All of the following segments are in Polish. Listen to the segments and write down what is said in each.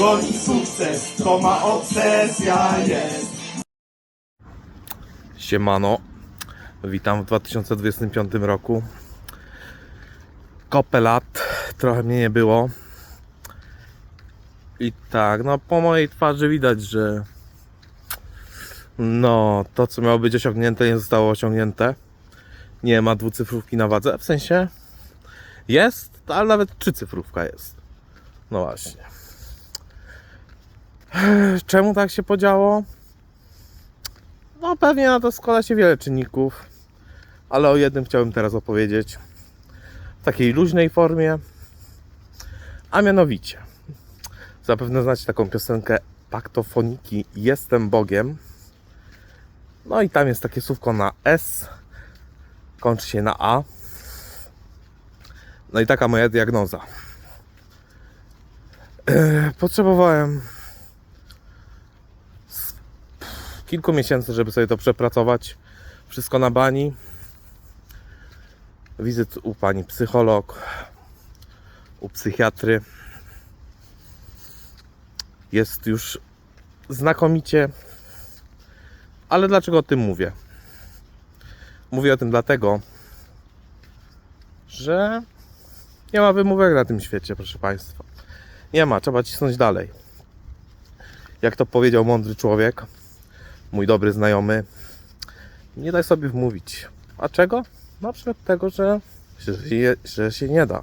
goni sukces, to ma obsesja jest. Siemano, witam w 2025 roku. Kopę lat, trochę mnie nie było. I tak, no po mojej twarzy widać, że no to co miało być osiągnięte nie zostało osiągnięte. Nie ma dwucyfrówki na wadze, w sensie jest, ale nawet trzycyfrówka jest. No właśnie. Czemu tak się podziało? No pewnie na to składa się wiele czynników, ale o jednym chciałbym teraz opowiedzieć w takiej luźnej formie, a mianowicie zapewne znacie taką piosenkę Paktofoniki Jestem Bogiem. No i tam jest takie słówko na S, kończy się na A. No i taka moja diagnoza. Potrzebowałem kilku miesięcy, żeby sobie to przepracować. Wszystko na bani. Wizyt u pani psycholog, u psychiatry. Jest już znakomicie. Ale dlaczego o tym mówię? Mówię o tym dlatego, że nie ma wymówek na tym świecie, proszę Państwa. Nie ma, trzeba cisnąć dalej. Jak to powiedział mądry człowiek, mój dobry znajomy, nie daj sobie wmówić. A czego? Na przykład tego, że, że, się- że się nie da.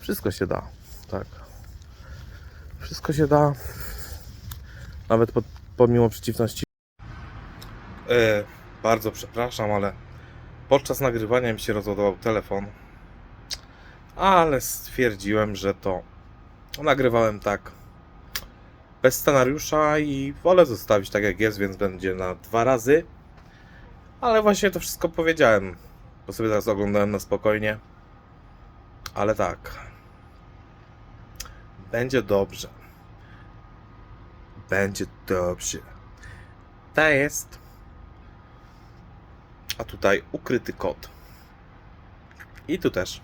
Wszystko się da. Tak. Wszystko się da. Nawet pod, pomimo przeciwności. E, bardzo przepraszam, ale podczas nagrywania mi się rozładował telefon. Ale stwierdziłem, że to nagrywałem tak bez scenariusza i wolę zostawić tak jak jest, więc będzie na dwa razy. Ale właśnie to wszystko powiedziałem, bo sobie teraz oglądałem na spokojnie. Ale tak. Będzie dobrze. Będzie dobrze. Ta jest. A tutaj ukryty kod. I tu też.